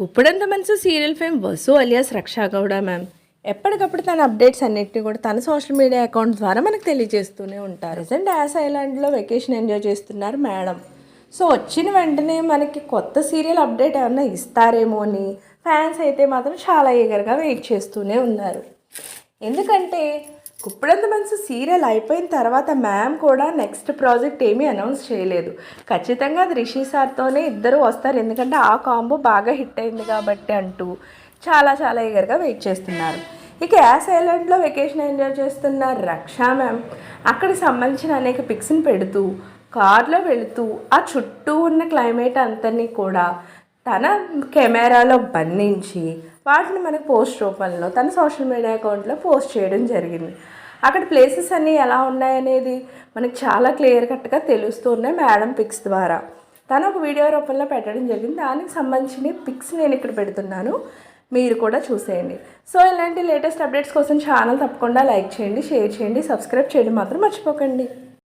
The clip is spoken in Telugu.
గుప్పడంత మనసు serial fame Vasu alias Raksha Gowda ma'am. ఎప్పటికప్పుడు తన అప్డేట్స్ అన్నిటిని కూడా తన సోషల్ మీడియా అకౌంట్ ద్వారా మనకు తెలియజేస్తూనే ఉంటారు. ప్రజెంట్ యాస్ ఐలాండ్లో వెకేషన్ ఎంజాయ్ చేస్తున్నారు మేడం. సో వచ్చిన వెంటనే మనకి కొత్త సీరియల్ అప్డేట్ ఏమన్నా ఇస్తారేమో అని ఫ్యాన్స్ అయితే మాత్రం చాలా ఈగర్గా వెయిట్ చేస్తూనే ఉన్నారు. ఎందుకంటే గుప్పడంత మనసు సీరియల్ అయిపోయిన తర్వాత మ్యామ్ కూడా నెక్స్ట్ ప్రాజెక్ట్ ఏమీ అనౌన్స్ చేయలేదు. ఖచ్చితంగా అది రిషి సార్తోనే ఇద్దరు వస్తారు. ఎందుకంటే ఆ కాంబో బాగా హిట్ అయింది కాబట్టి అంటూ చాలా చాలా ఈగర్గా వెయిట్ చేస్తున్నారు. ఇక యాస్ ఐలాండ్లో వెకేషన్ ఎంజాయ్ చేస్తున్న రక్షా మ్యామ్ అక్కడికి సంబంధించిన అనేక పిక్స్ని పెడుతూ కార్లో వెళుతూ ఆ చుట్టూ ఉన్న క్లైమేట్ అంతని కూడా తన కెమెరాలో బంధించి వాటిని మనకు పోస్ట్ రూపంలో తన సోషల్ మీడియా అకౌంట్లో పోస్ట్ చేయడం జరిగింది. అక్కడ ప్లేసెస్ అన్నీ ఎలా ఉన్నాయనేది మనకు చాలా క్లియర్ కట్గా తెలుస్తున్నాయి మేడం పిక్స్ ద్వారా. తను ఒక వీడియో రూపంలో పెట్టడం జరిగింది. దానికి సంబంధించిన పిక్స్ నేను ఇక్కడ పెడుతున్నాను. మీరు కూడా చూసేయండి. సో ఇలాంటి లేటెస్ట్ అప్డేట్స్ కోసం ఛానల్ తప్పకుండా లైక్ చేయండి షేర్ చేయండి సబ్స్క్రైబ్ చేయడం మాత్రం మర్చిపోకండి.